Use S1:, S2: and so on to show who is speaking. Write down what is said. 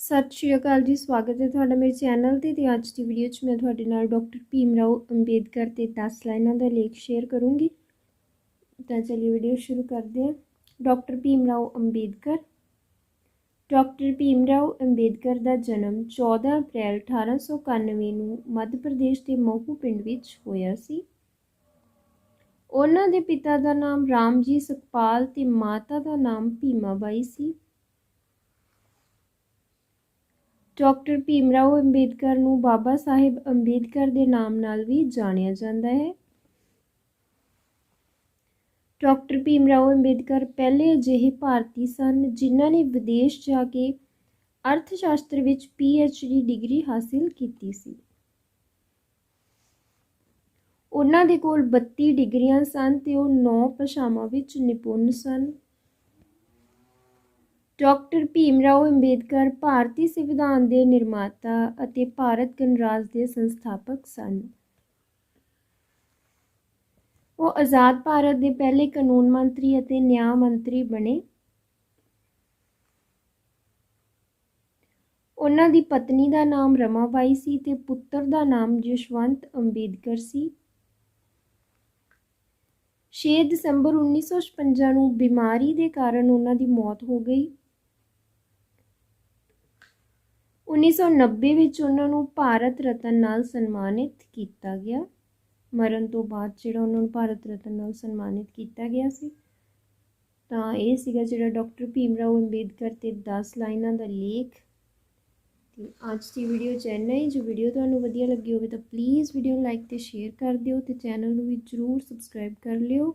S1: ਸਤਿ ਸ਼੍ਰੀ ਅਕਾਲ ਜੀ, ਸਵਾਗਤ ਹੈ ਤੁਹਾਡਾ ਮੇਰੇ ਚੈਨਲ ਤੇ ਤੇ ਅੱਜ ਦੀ ਵੀਡੀਓ 'ਚ ਮੈਂ ਤੁਹਾਡੇ ਨਾਲ ਡਾਕਟਰ ਭੀਮ ਰਾਓ ਅੰਬੇਦਕਰ ਤੇ 10 ਲਾਈਨਾਂ ਦਾ ਲੇਖ ਸ਼ੇਅਰ ਕਰੂੰਗੀ। ਤਾਂ ਚਲਿਏ ਵੀਡੀਓ ਸ਼ੁਰੂ ਕਰਦੇ ਹਾਂ। ਡਾਕਟਰ ਭੀਮ ਰਾਓ ਅੰਬੇਦਕਰ, ਡਾਕਟਰ ਭੀਮ ਰਾਓ ਅੰਬੇਦਕਰ ਦਾ ਜਨਮ 14 ਅਪ੍ਰੈਲ 1891 ਨੂੰ ਮੱਧ ਪ੍ਰਦੇਸ਼ ਦੇ ਮਹੂ ਪਿੰਡ ਵਿੱਚ ਹੋਇਆ ਸੀ। ਉਹਨਾਂ ਦੇ ਪਿਤਾ ਦਾ ਨਾਮ ਰਾਮਜੀ, ਸੁਖਪਾਲ ਤੇ ਮਾਤਾ ਦਾ ਨਾਮ ਭੀਮਾ ਬਾਈ ਸੀ। ਡਾਕਟਰ ਭੀਮਰਾਓ ਅੰਬੇਦਕਰ ਨੂੰ ਬਾਬਾ ਸਾਹਿਬ ਅੰਬੇਦਕਰ ਦੇ ਨਾਮ ਨਾਲ ਵੀ ਜਾਣਿਆ ਜਾਂਦਾ ਹੈ। ਡਾਕਟਰ ਭੀਮਰਾਓ ਅੰਬੇਦਕਰ ਪਹਿਲੇ ਅਜਿਹੇ ਭਾਰਤੀ ਸਨ ਜਿਨ੍ਹਾਂ ਨੇ ਵਿਦੇਸ਼ ਜਾ ਕੇ ਅਰਥ ਸ਼ਾਸਤਰ ਵਿੱਚ ਡੀ ਡਿਗਰੀ ਹਾਸਿਲ ਕੀਤੀ ਸੀ। ਉਹਨਾਂ ਦੇ ਕੋਲ 32 ਡਿਗਰੀਆਂ ਸਨ ਤੇ ਉਹ 9 ਭਾਸ਼ਾਵਾਂ ਵਿੱਚ ਨਿਪੁੰਨ ਸਨ। ਡਾਕਟਰ ਭੀਮ ਰਾਓ ਅੰਬੇਦਕਰ ਭਾਰਤੀ ਸੰਵਿਧਾਨ ਦੇ ਨਿਰਮਾਤਾ ਅਤੇ ਭਾਰਤ ਗਣਰਾਜ ਦੇ ਸੰਸਥਾਪਕ ਸਨ। ਉਹ ਆਜ਼ਾਦ ਭਾਰਤ ਦੇ ਪਹਿਲੇ ਕਾਨੂੰਨ ਮੰਤਰੀ ਅਤੇ ਨਿਆਂ ਮੰਤਰੀ ਬਣੇ। ਉਹਨਾਂ ਦੀ ਪਤਨੀ ਦਾ ਨਾਮ ਰਮਾਬਾਈ ਸੀ ਤੇ ਪੁੱਤਰ ਦਾ ਨਾਮ ਜਸ਼ਵੰਤ ਅੰਬੇਦਕਰ ਸੀ। 6 ਦਸੰਬਰ 1956 ਨੂੰ ਬਿਮਾਰੀ ਦੇ ਕਾਰਨ ਉਹਨਾਂ ਦੀ ਮੌਤ ਹੋ ਗਈ। 1990 ਵਿੱਚ ਉਹਨਾਂ ਨੂੰ ਭਾਰਤ ਰਤਨ ਨਾਲ ਸਨਮਾਨਿਤ ਕੀਤਾ ਗਿਆ। ਮਰਨ ਤੋਂ ਬਾਅਦ ਜਿਹੜਾ ਉਹਨਾਂ ਨੂੰ ਭਾਰਤ ਰਤਨ ਨਾਲ ਸਨਮਾਨਿਤ ਕੀਤਾ ਗਿਆ ਸੀ, ਤਾਂ ਇਹ ਸੀਗਾ ਜਿਹੜਾ ਡਾਕਟਰ ਭੀਮਰਾਓ ਅੰਬੇਦਕਰ ਤੇ 10 ਲਾਈਨਾਂ ਦਾ ਲੇਖ। ਤੇ ਅੱਜ ਦੀ ਵੀਡੀਓ ਚ ਇੰਨਾ ਜੋ ਵੀਡੀਓ ਤੁਹਾਨੂੰ ਵਧੀਆ ਲੱਗੀ ਹੋਵੇ ਤਾਂ ਪਲੀਜ਼ ਵੀਡੀਓ ਨੂੰ ਲਾਈਕ ਤੇ ਸ਼ੇਅਰ ਕਰ ਦਿਓ ਤੇ ਚੈਨਲ ਨੂੰ ਵੀ ਜਰੂਰ ਸਬਸਕ੍ਰਾਈਬ ਕਰ ਲਿਓ।